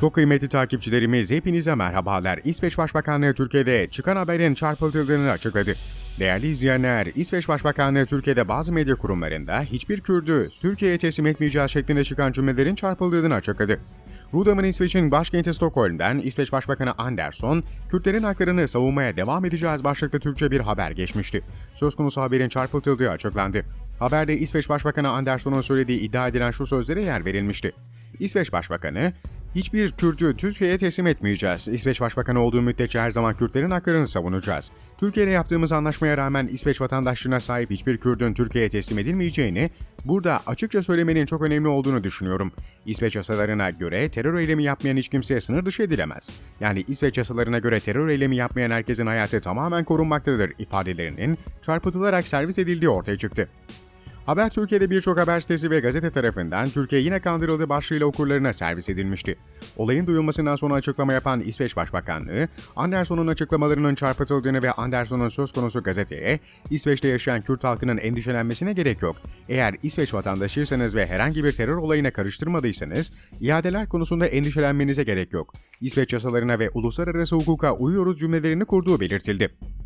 Çok kıymetli takipçilerimiz hepinize merhabalar. İsveç Başbakanlığı Türkiye'de çıkan haberin çarpıtıldığını açıkladı. Değerli izleyenler, İsveç Başbakanlığı Türkiye'de bazı medya kurumlarında hiçbir Kürdü Türkiye'ye teslim etmeyeceğiz şeklinde çıkan cümlelerin çarpıldığını açıkladı. Rudam'ın İsveç'in başkenti Stockholm'den İsveç Başbakanı Andersson, Kürtlerin haklarını savunmaya devam edeceğiz başlıklı Türkçe bir haber geçmişti. Söz konusu haberin çarpıtıldığı açıklandı. Haberde İsveç Başbakanı Andersson'un söylediği iddia edilen şu sözlere yer verilmişti. İsveç Başbakanı, Hiçbir Kürt'ü Türkiye'ye teslim etmeyeceğiz. İsveç Başbakanı olduğu müddetçe her zaman Kürtlerin haklarını savunacağız. Türkiye yaptığımız anlaşmaya rağmen İsveç vatandaşlığına sahip hiçbir Kürt'ün Türkiye'ye teslim edilmeyeceğini, burada açıkça söylemenin çok önemli olduğunu düşünüyorum. İsveç yasalarına göre terör eylemi yapmayan hiç kimseye sınır dışı edilemez. Yani İsveç yasalarına göre terör eylemi yapmayan herkesin hayatı tamamen korunmaktadır ifadelerinin çarpıtılarak servis edildiği ortaya çıktı. Haber Türkiye'de birçok haber sitesi ve gazete tarafından Türkiye yine kandırıldı başlığıyla okurlarına servis edilmişti. Olayın duyulmasından sonra açıklama yapan İsveç Başbakanlığı, Anderson'un açıklamalarının çarpıtıldığını ve Anderson'un söz konusu gazeteye, İsveç'te yaşayan Kürt halkının endişelenmesine gerek yok. Eğer İsveç vatandaşıysanız ve herhangi bir terör olayına karıştırmadıysanız, iadeler konusunda endişelenmenize gerek yok. İsveç yasalarına ve uluslararası hukuka uyuyoruz cümlelerini kurduğu belirtildi.